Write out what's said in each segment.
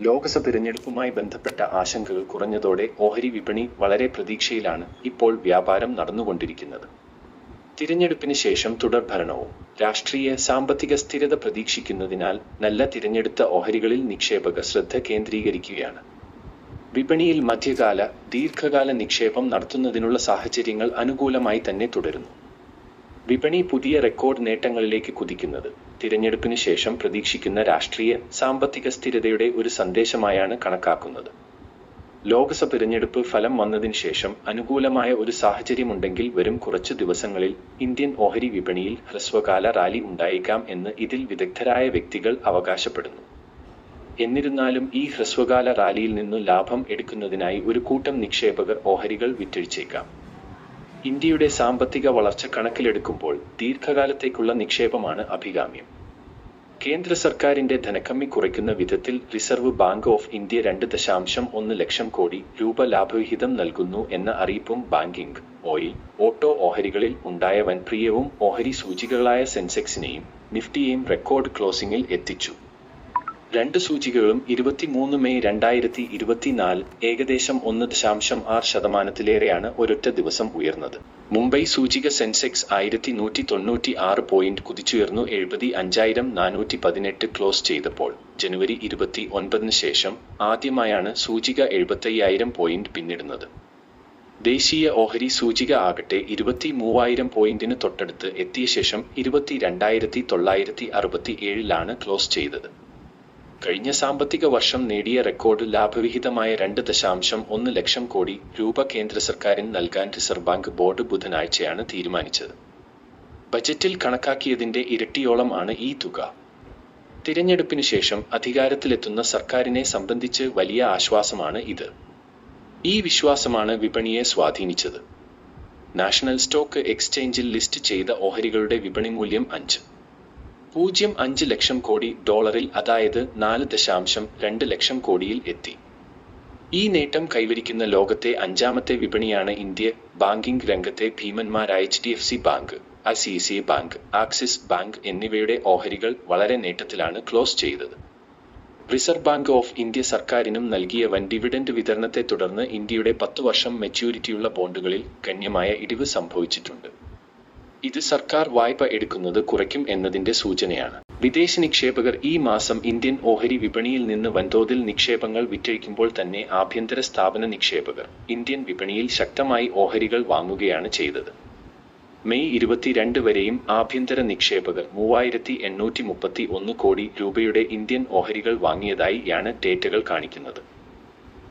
ലോക്സഭ തിരഞ്ഞെടുപ്പുമായി ബന്ധപ്പെട്ട ആശങ്കകൾ കുറഞ്ഞതോടെ ഓഹരി വിപണി വളരെ പ്രതീക്ഷയിലാണ് ഇപ്പോൾ വ്യാപാരം നടന്നുകൊണ്ടിരിക്കുന്നത്. തിരഞ്ഞെടുപ്പിന് ശേഷം തുടർ ഭരണവും. രാഷ്ട്രീയ സാമ്പത്തിക സ്ഥിരത പ്രതീക്ഷിക്കുന്നതിനാൽ നല്ല തിരഞ്ഞെടുത്ത ഓഹരികളിൽ നിക്ഷേപക ശ്രദ്ധ കേന്ദ്രീകരിക്കുകയാണ്. വിപണിയിൽ മധ്യകാല ദീർഘകാല നിക്ഷേപം നടത്തുന്നതിനുള്ള സാഹചര്യങ്ങൾ അനുകൂലമായി തന്നെ തുടരുന്നു. വിപണി പുതിയ റെക്കോർഡ് നേട്ടങ്ങളിലേക്ക് കുതിക്കുന്നത്. തിരഞ്ഞെടുപ്പിന് ശേഷം പ്രതീക്ഷിക്കുന്ന രാഷ്ട്രീയ സാമ്പത്തിക സ്ഥിരതയുടെ ഒരു സന്ദേശമായാണ് കണക്കാക്കുന്നത്. ലോക്സഭ തിരഞ്ഞെടുപ്പ് ഫലം വന്നതിന് ശേഷം അനുകൂലമായ ഒരു സാഹചര്യമുണ്ടെങ്കിൽ വരും കുറച്ച് ദിവസങ്ങളിൽ ഇന്ത്യൻ ഓഹരി വിപണിയിൽ ഹ്രസ്വകാല റാലി ഉണ്ടായേക്കാം എന്ന് ഇതിൽ വിദഗ്ധരായ വ്യക്തികൾ അവകാശപ്പെടുന്നു. എന്നിരുന്നാലും ഈ ഹ്രസ്വകാല റാലിയിൽ നിന്നു ലാഭം എടുക്കുന്നതിനായി ഒരു കൂട്ടം നിക്ഷേപകർ ഓഹരികൾ വിറ്റഴിച്ചേക്കാം. ഇന്ത്യയുടെ സാമ്പത്തിക വളർച്ച കണക്കിലെടുക്കുമ്പോൾ ദീർഘകാലത്തേക്കുള്ള നിക്ഷേപമാണ് അഭികാമ്യം. കേന്ദ്ര സർക്കാരിന്റെ ധനക്കമ്മി കുറയ്ക്കുന്ന വിധത്തിൽ റിസർവ് ബാങ്ക് ഓഫ് ഇന്ത്യ രണ്ട് ദശാംശം ഒന്ന് ലക്ഷം കോടി രൂപ ലാഭവിഹിതം നൽകുന്നു എന്ന അറിയിപ്പും ബാങ്കിംഗ് ഓയിൽ ഓട്ടോ ഓഹരികളിൽ ഉണ്ടായ വൻപ്രിയവും ഓഹരി സൂചികകളായ സെൻസെക്സിനെയും നിഫ്റ്റിയെയും റെക്കോർഡ് ക്ലോസിംഗിൽ എത്തിച്ചു. രണ്ട് സൂചികകളും ഇരുപത്തിമൂന്ന് മെയ് രണ്ടായിരത്തി ഇരുപത്തിനാല് ഏകദേശം ഒന്ന് ദശാംശം ആറ് ശതമാനത്തിലേറെയാണ് ഒരൊറ്റ ദിവസം ഉയർന്നത്. മുംബൈ സൂചിക സെൻസെക്സ് ആയിരത്തി നൂറ്റി തൊണ്ണൂറ്റി ആറ് പോയിന്റ് കുതിച്ചുയർന്നു എഴുപത്തി അഞ്ചായിരം നാനൂറ്റി പതിനെട്ട് ക്ലോസ് ചെയ്തപ്പോൾ ജനുവരി ഇരുപത്തി ഒൻപതിന് ശേഷം ആദ്യമായാണ് സൂചിക എഴുപത്തയ്യായിരം പോയിന്റ് പിന്നിടുന്നത്. ദേശീയ ഓഹരി സൂചിക ആകട്ടെ ഇരുപത്തി മൂവായിരം പോയിന്റിന് തൊട്ടടുത്ത് എത്തിയ ശേഷം ഇരുപത്തി രണ്ടായിരത്തി തൊള്ളായിരത്തി അറുപത്തി ഏഴിലാണ് ക്ലോസ് ചെയ്തത്. കഴിഞ്ഞ സാമ്പത്തിക വർഷം നേടിയ റെക്കോർഡ് ലാഭവിഹിതമായ രണ്ട് ദശാംശം ഒന്ന് ലക്ഷം കോടി രൂപ കേന്ദ്ര സർക്കാരിന് നൽകാൻ റിസർവ് ബാങ്ക് ബോർഡ് ബുധനാഴ്ചയാണ് തീരുമാനിച്ചത്. ബജറ്റിൽ കണക്കാക്കിയതിന്റെ ഇരട്ടിയോളം ആണ് ഈ തുക. തിരഞ്ഞെടുപ്പിന് ശേഷം അധികാരത്തിലെത്തുന്ന സർക്കാരിനെ സംബന്ധിച്ച് വലിയ ആശ്വാസമാണ് ഇത്. ഈ വിശ്വാസമാണ് വിപണിയെ സ്വാധീനിച്ചത്. നാഷണൽ സ്റ്റോക്ക് എക്സ്ചേഞ്ചിൽ ലിസ്റ്റ് ചെയ്ത ഓഹരികളുടെ വിപണി മൂല്യം അഞ്ച്. പൂജ്യം അഞ്ച് ലക്ഷം കോടി ഡോളറിൽ അതായത് നാല് ദശാംശം രണ്ട് ലക്ഷം കോടിയിൽ എത്തി. ഈ നേട്ടം കൈവരിക്കുന്ന ലോകത്തെ അഞ്ചാമത്തെ വിപണിയാണ് ഇന്ത്യ. ബാങ്കിംഗ് രംഗത്തെ ഭീമന്മാരായ H D F C bank I C C bank Axis bank എന്നിവയുടെ ഓഹരികൾ വളരെ നേട്ടത്തിലാണ് ക്ലോസ് ചെയ്തത്. റിസർവ് ബാങ്ക് ഓഫ് ഇന്ത്യ സർക്കാരിനും നൽകിയ വൻ ഡിവിഡൻഡ് വിതരണത്തെ തുടർന്ന് ഇന്ത്യയുടെ പത്തു വർഷം മെച്യൂരിറ്റിയുള്ള ബോണ്ടുകളിൽ ഗണ്യമായ ഇടിവ് സംഭവിച്ചിട്ടുണ്ട്. ഇത് സർക്കാർ വായ്പ എടുക്കുന്നത് കുറയ്ക്കും എന്നതിന്റെ സൂചനയാണ്. വിദേശ നിക്ഷേപകർ ഈ മാസം ഇന്ത്യൻ ഓഹരി വിപണിയിൽ നിന്ന് വൻതോതിൽ നിക്ഷേപങ്ങൾ വിറ്റഴിക്കുമ്പോൾ തന്നെ ആഭ്യന്തര സ്ഥാപന നിക്ഷേപകർ ഇന്ത്യൻ വിപണിയിൽ ശക്തമായി ഓഹരികൾ വാങ്ങുകയാണ് ചെയ്തത്. മെയ് ഇരുപത്തിരണ്ട് വരെയും ആഭ്യന്തര നിക്ഷേപകർ മൂവായിരത്തി എണ്ണൂറ്റി മുപ്പത്തി ഒന്ന് കോടി രൂപയുടെ ഇന്ത്യൻ ഓഹരികൾ വാങ്ങിയതായി ആണ് ഡേറ്റകൾ കാണിക്കുന്നത്.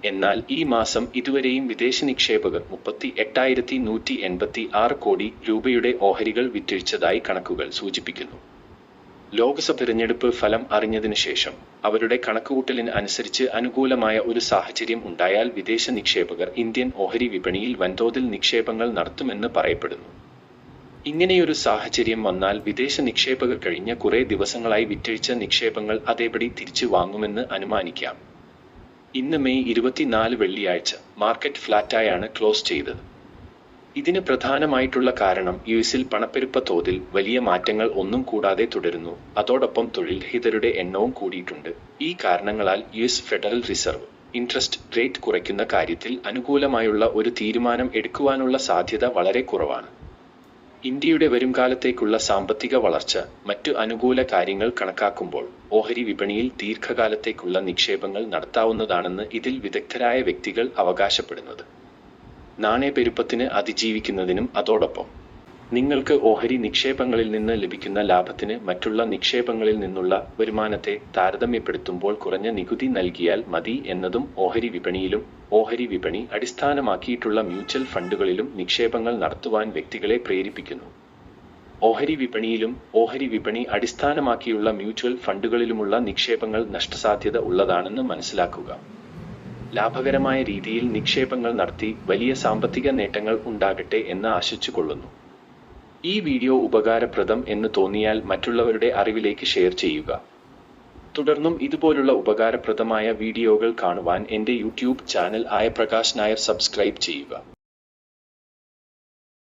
എന്നാൽ ഈ മാസം ഇതുവരെയും വിദേശ നിക്ഷേപകർ മുപ്പത്തി എട്ടായിരത്തി നൂറ്റി എൺപത്തി ആറ് കോടി രൂപയുടെ ഓഹരികൾ വിറ്റഴിച്ചതായി കണക്കുകൾ സൂചിപ്പിക്കുന്നു. ലോക്സഭ തിരഞ്ഞെടുപ്പ് ഫലം അറിഞ്ഞതിനു ശേഷം അവരുടെ കണക്കുകൂട്ടലിന് അനുസരിച്ച് അനുകൂലമായ ഒരു സാഹചര്യം ഉണ്ടായാൽ വിദേശ നിക്ഷേപകർ ഇന്ത്യൻ ഓഹരി വിപണിയിൽ വൻതോതിൽ നിക്ഷേപങ്ങൾ നടത്തുമെന്ന് പറയപ്പെടുന്നു. ഇങ്ങനെയൊരു സാഹചര്യം വന്നാൽ വിദേശ നിക്ഷേപകർ കഴിഞ്ഞ കുറേ ദിവസങ്ങളായി വിറ്റഴിച്ച നിക്ഷേപങ്ങൾ അതേപടി തിരിച്ചു വാങ്ങുമെന്ന് അനുമാനിക്കാം. ഇന്ന് മെയ് ഇരുപത്തിനാല് വെള്ളിയാഴ്ച മാർക്കറ്റ് ഫ്ലാറ്റായാണ് ക്ലോസ് ചെയ്തത്. ഇതിന് പ്രധാനമായിട്ടുള്ള കാരണം യു എസിൽ പണപ്പെരുപ്പ തോതിൽ വലിയ മാറ്റങ്ങൾ ഒന്നും കൂടാതെ തുടരുന്നു. അതോടൊപ്പം തൊഴിൽ രഹിതരുടെ എണ്ണവും കൂടിയിട്ടുണ്ട്. ഈ കാരണങ്ങളാൽ U S Federal Reserve interest rate കുറയ്ക്കുന്ന കാര്യത്തിൽ അനുകൂലമായുള്ള ഒരു തീരുമാനം എടുക്കുവാനുള്ള സാധ്യത വളരെ കുറവാണ്. ഇന്ത്യയുടെ വരും കാലത്തേക്കുള്ള സാമ്പത്തിക വളർച്ച മറ്റു അനുകൂല കാര്യങ്ങൾ കണക്കാക്കുമ്പോൾ ഓഹരി വിപണിയിൽ ദീർഘകാലത്തേക്കുള്ള നിക്ഷേപങ്ങൾ നടത്താവുന്നതാണെന്ന് ഇതിൽ വിദഗ്ധരായ വ്യക്തികൾ അവകാശപ്പെടുന്നത്. നാണയപ്പെരുപ്പത്തിന് അതിജീവിക്കുന്നതിനും അതോടൊപ്പം. നിങ്ങൾക്ക് ഓഹരി നിക്ഷേപങ്ങളിൽ നിന്ന് ലഭിക്കുന്ന ലാഭത്തിന് മറ്റുള്ള നിക്ഷേപങ്ങളിൽ നിന്നുള്ള വരുമാനത്തെ താരതമ്യപ്പെടുത്തുമ്പോൾ കുറഞ്ഞ നികുതി നൽകിയാൽ മതി എന്നതും ഓഹരി വിപണിയിലും ഓഹരി വിപണി അടിസ്ഥാനമാക്കിയിട്ടുള്ള മ്യൂച്വൽ ഫണ്ടുകളിലും നിക്ഷേപങ്ങൾ നടത്തുവാൻ വ്യക്തികളെ പ്രേരിപ്പിക്കുന്നു. ഓഹരി വിപണിയിലും ഓഹരി വിപണി അടിസ്ഥാനമാക്കിയുള്ള മ്യൂച്വൽ ഫണ്ടുകളിലുമുള്ള നിക്ഷേപങ്ങൾ നഷ്ടസാധ്യത ഉള്ളതാണെന്ന് മനസ്സിലാക്കുക. ലാഭകരമായ രീതിയിൽ നിക്ഷേപങ്ങൾ നടത്തി വലിയ സാമ്പത്തിക നേട്ടങ്ങൾ ഉണ്ടാകട്ടെ എന്ന് ആശിച്ചുകൊള്ളുന്നു. ഈ വീഡിയോ ഉപകാരപ്രദം എന്ന് തോന്നിയാൽ മറ്റുള്ളവരുടെ അറിവിലേക്ക് ഷെയർ ചെയ്യുക. തുടർന്നും ഇതുപോലുള്ള ഉപകാരപ്രദമായ വീഡിയോകൾ കാണുവാൻ എന്റെ യൂട്യൂബ് ചാനൽ ആയ പ്രകാശ് നായർ സബ്സ്ക്രൈബ് ചെയ്യുക.